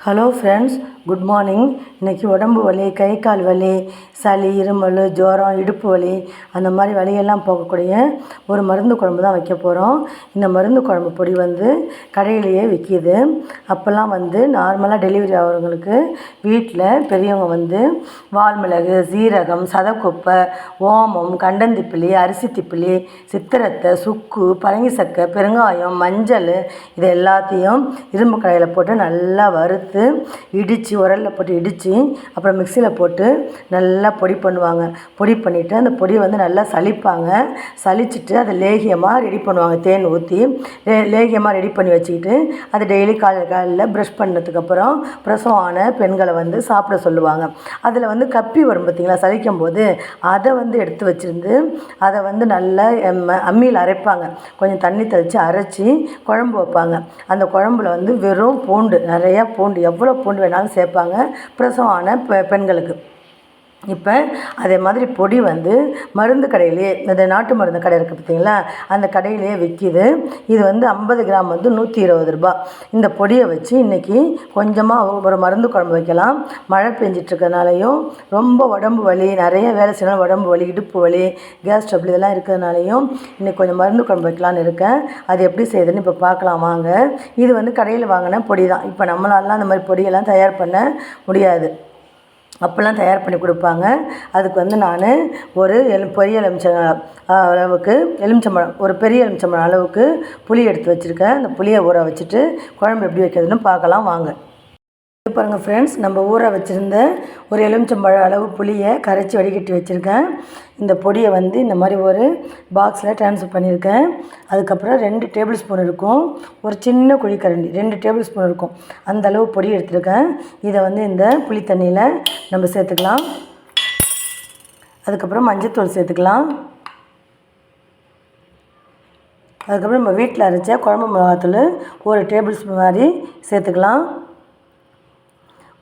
Hello friends good morning இன்றைக்கி உடம்பு வலி கை கால் வலி சளி இருமல் ஜுரம் இடுப்பு வலி அந்த மாதிரி வலியெல்லாம் போகக்கூடிய ஒரு மருந்து குழம்பு தான் வைக்க போகிறோம் இந்த மருந்து குழம்பு பொடி வந்து கடையிலேயே விற்கிது அப்போல்லாம் வந்து நார்மலாக டெலிவரி ஆகிறவங்களுக்கு வீட்டில் பெரியவங்க வந்து வால்மிளகு சீரகம் சதக்குப்பை ஓமம் கண்டந்திப்பிலி அரிசி திப்பிலி சித்திரத்தை சுக்கு பரங்கி சக்கை பெருங்காயம் மஞ்சள் இது எல்லாத்தையும் இரும்பு கடையில் போட்டு நல்லா வறுத்து இடித்து உரலில் போட்டு இடித்து அப்புறம் மிக்சியில் போட்டு நல்லா பொடி பண்ணுவாங்க. பொடி பண்ணிவிட்டு அந்த பொடியை வந்து நல்லா சலிப்பாங்க சளிச்சிட்டு அதை லேகியமாக ரெடி பண்ணுவாங்க. தேன் ஊற்றி லே லேகியமாக ரெடி பண்ணி வச்சுக்கிட்டு அதை டெய்லி காலையில் காலையில் ப்ரஷ் பண்ணதுக்கப்புறம் பிரசவம் ஆன பெண்களை வந்து சாப்பிட சொல்லுவாங்க. அதில் வந்து கப்பி வரும் பார்த்தீங்களா சலிக்கும் போது அதை வந்து எடுத்து வச்சுருந்து அதை வந்து நல்லா அம்மியில் அரைப்பாங்க. கொஞ்சம் தண்ணி தெளித்து அரைச்சி குழம்பு வைப்பாங்க. அந்த குழம்புல வந்து வெறும் பூண்டு நிறையா பூண்டு எவ்வளோ பூண்டு வேணாலும் சேர்ப்பாங்க. பிரசவம் ஆன பெ பெண்களுக்கு. இப்போ அதே மாதிரி பொடி வந்து மருந்து கடையிலேயே இந்த நாட்டு மருந்து கடை இருக்குது பார்த்தீங்களா அந்த கடையிலேயே விற்கிது இது வந்து ஐம்பது கிராம் வந்து நூற்றி இருபது ரூபா. இந்த பொடியை வச்சு இன்றைக்கி கொஞ்சமாக ஒரு மருந்து குழம்பு வைக்கலாம். மழை பெஞ்சிட்ருக்கனாலையும் ரொம்ப உடம்பு வலி நிறைய வேலை செய்யணும் உடம்பு வலி இடுப்பு வலி கேஸ் ட்ரபிள் இதெல்லாம் இருக்கிறதுனாலையும் இன்றைக்கி கொஞ்சம் மருந்து குழம்பு வைக்கலான்னு இருக்கேன். அது எப்படி செய்யுதுன்னு இப்போ பார்க்கலாம் வாங்க. இது வந்து கடையில் வாங்கின பொடி தான் இப்போ நம்மளாலாம் அந்த மாதிரி பொடியெல்லாம் தயார் பண்ண முடியாது. அப்போல்லாம் தயார் பண்ணி கொடுப்பாங்க. அதுக்கு வந்து நான் ஒரு எலு பெரிய எலுமிச்சம் அளவுக்கு எலுமிச்சம்பழம் ஒரு பெரிய எலுமிச்சம்பழம் அளவுக்கு புளி எடுத்து வச்சுருக்கேன். அந்த புளியை ஊற வச்சுட்டு குழம்பு எப்படி வைக்கிறதுன்னு பார்க்கலாம். வாங்க. பாருங்கள் ஃப்ரெண்ட்ஸ் நம்ம ஊற வச்சுருந்த ஒரு எலுமிச்சம்பழம் அளவு புளியை கரைச்சி வடிகட்டி வச்சுருக்கேன். இந்த பொடியை வந்து இந்த மாதிரி ஒரு பாக்ஸில் ட்ரான்ஸ்ஃபர் பண்ணியிருக்கேன். அதுக்கப்புறம் ரெண்டு டேபிள் ஸ்பூன் இருக்கும். ஒரு சின்ன குழிக்கரண்டி ரெண்டு டேபிள் ஸ்பூன் இருக்கும். அந்த அளவு பொடி எடுத்துருக்கேன். இதை வந்து இந்த புளி தண்ணியில் நம்ம சேர்த்துக்கலாம். அதுக்கப்புறம் மஞ்சத்தூள் சேர்த்துக்கலாம். அதுக்கப்புறம் நம்ம வீட்டில் அரைச்ச குழம்பு மிளகாத்தூள் ஒரு டேபிள் ஸ்பூன் மாதிரி சேர்த்துக்கலாம்.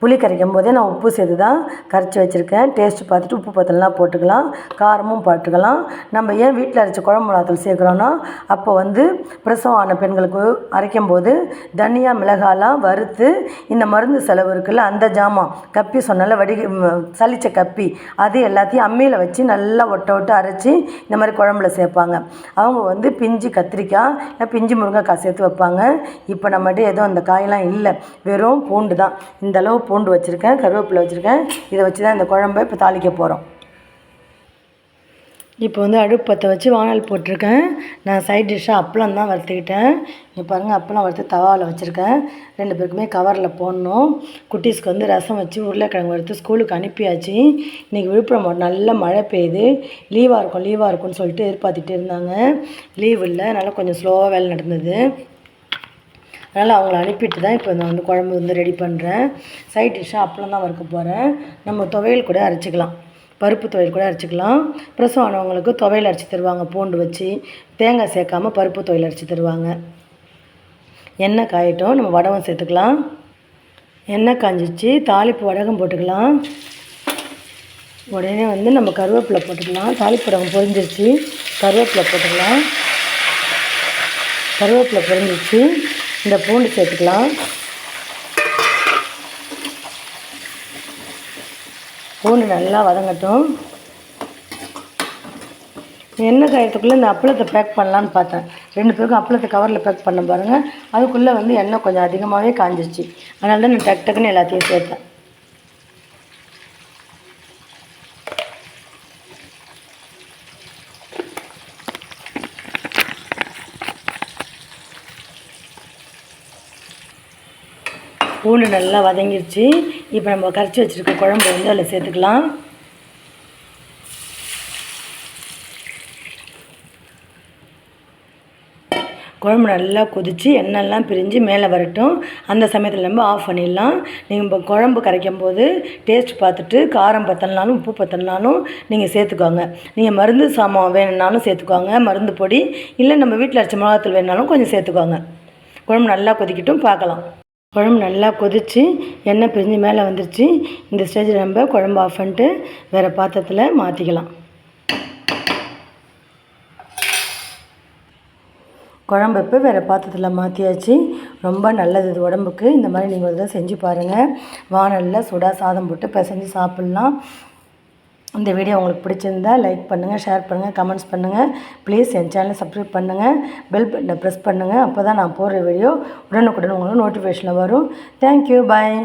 புளி கரைக்கும் போதே நான் உப்பு சேர்த்து தான் கரைச்சி வச்சுருக்கேன். டேஸ்ட் பார்த்துட்டு உப்பு பத்தலாம் போட்டுக்கலாம். காரமும் போட்டுக்கலாம் நம்ம ஏன் வீட்டில் அரைச்ச குழம்பு மிளகாத்தூள் சேர்க்குறோன்னா அப்போ வந்து பிரசவம் ஆன பெண்களுக்கு அரைக்கும் போது தனியா மிளகாலாம் வறுத்து இந்த மருந்து செலவு இருக்குல்ல அந்த ஜாமான் கப்பி சொன்னால வடி சளிச்ச சலிச்ச கப்பி அது எல்லாத்தையும் அம்மியில் வச்சு நல்லா ஒட்ட ஒட்ட அரைச்சி இந்த மாதிரி குழம்புல சேர்ப்பாங்க. அவங்க வந்து பிஞ்சு கத்திரிக்காய் இல்லை பிஞ்சு முருங்கைக்காய் சேர்த்து வைப்பாங்க. இப்போ நம்மகிட்ட எதுவும் அந்த காயெல்லாம் இல்லை. வெறும் பூண்டு தான் இந்தளவு பூண்டு வச்சுருக்கேன் கருவேப்பிலை வச்சுருக்கேன். இதை வச்சு தான் இந்த குழம்பை இப்போ தாளிக்க போகிறோம் இப்போ வந்து அடுப்பு பற்ற வச்சு வானல் போட்டிருக்கேன். நான் சைட் டிஷ்ஷாக அப்பளம் தான் வறுத்துக்கிட்டேன். இங்கே பாருங்கள் அப்பளம் வறுத்து தவாவில் வச்சுருக்கேன். ரெண்டு பேருக்குமே கவரில் போடணும். குட்டீஸ்க்கு வந்து ரசம் வச்சு உருளைக்கிழங்கு வறுத்து ஸ்கூலுக்கு அனுப்பியாச்சு. இன்றைக்கி விழுப்புரம் மாவட்டம் நல்ல மழை பெய்யுது. லீவாக இருக்கும் லீவாக இருக்கும்னு சொல்லிட்டு எதிர்பார்த்துட்டு இருந்தாங்க. லீவ் இல்லை அதனால் கொஞ்சம் ஸ்லோவாக வேலை நடந்தது. அதனால் அவங்கள அனுப்பிட்டு தான் இப்போ நான் வந்து குழம்பு வந்து ரெடி பண்ணுறேன் சைட் டிஷ்ஷாக அப்பளம் தான் வறுக்க போகிறேன் நம்ம துவையல் கூட அரைச்சிக்கலாம். பருப்பு துவையல் கூட அரைச்சிக்கலாம். பிரசவம் ஆனவங்களுக்கு துவையல் அரைச்சி தருவாங்க பூண்டு வச்சு. தேங்காய் சேர்க்காம பருப்பு துவையல் அரைச்சி தருவாங்க. எண்ணெய் காயட்டும் நம்ம வடகம் சேர்த்துக்கலாம். எண்ணெய் காஞ்சிச்சு தாளிப்பு வடகம் போட்டுக்கலாம். உடனே வந்து நம்ம கருவேப்பிலை போட்டுக்கலாம். தாளிப்பு வடகம் பொரிஞ்சிருச்சு. கருவேப்பிலை போட்டுக்கலாம். கருவேப்பிலை பொரிஞ்சிச்சு இந்த பூண்டு சேர்த்துக்கலாம். பூண்டு நல்லா வதங்கட்டும். எண்ணெய் காயத்துக்குள்ளே இந்த அப்பளத்தை பேக் பண்ணலான்னு பார்த்தேன். ரெண்டு பேருக்கும் அப்பளத்தை கவரில் பேக் பண்ண பாருங்கள் அதுக்குள்ளே வந்து எண்ணெய் கொஞ்சம் அதிகமாகவே காஞ்சிச்சு அதனால தான் நான் டக்கு டக்குன்னு எல்லாத்தையும் சேர்த்தேன். பூண்டு நல்லா வதங்கிருச்சு. இப்போ நம்ம கரைச்சி வச்சுருக்க குழம்பு வந்து அதில் சேர்த்துக்கலாம். குழம்பு நல்லா கொதித்து எண்ணெய்லாம் பிரிஞ்சு மேலே வரட்டும். அந்த சமயத்தில் நம்ம ஆஃப் பண்ணிடலாம். நீங்கள் இப்போ குழம்பு கரைக்கும் போது டேஸ்ட் பார்த்துட்டு காரம் பத்தலனாலும் உப்பு பத்தலனாலும் நீங்கள் சேர்த்துக்கோங்க. நீங்கள் மருந்து சாமான் வேணும்னாலும் சேர்த்துக்கோங்க. மருந்து பொடி இல்லை நம்ம வீட்டில் அரைச்ச மிளகாத்தூள் வேணுனாலும் கொஞ்சம் சேர்த்துக்கோங்க. குழம்பு நல்லா கொதிக்கட்டும் பார்க்கலாம். குழம்பு நல்லா கொதிச்சு எண்ணெய் பிரிஞ்சு மேலே வந்துருச்சு. இந்த ஸ்டேஜில் நம்ம குழம்பு ஆஃப் பண்ணிட்டு வேறு பாத்திரத்தில் மாற்றிக்கலாம் குழம்பு இப்போ வேறு பாத்திரத்தில் மாற்றியாச்சு ரொம்ப நல்லது இது உடம்புக்கு. இந்த மாதிரி நீங்கள் ஒரு செஞ்சு பாருங்கள் வானலில் சுடா சாதம் போட்டு பிசைஞ்சு சாப்பிட்லாம். இந்த வீடியோ உங்களுக்கு பிடிச்சிருந்தா லைக் பண்ணுங்கள் ஷேர் பண்ணுங்கள் கமெண்ட்ஸ் பண்ணுங்கள் ப்ளீஸ் என் சேனலை சப்ஸ்கிரைப் பண்ணுங்கள் பெல் பட்டனை ப்ரெஸ் பண்ணுங்கள் அப்போ தான் நான் போடுற வீடியோ உடனுக்குடன் உங்களுக்கு நோட்டிஃபிகேஷனில் வரும். Thank you bye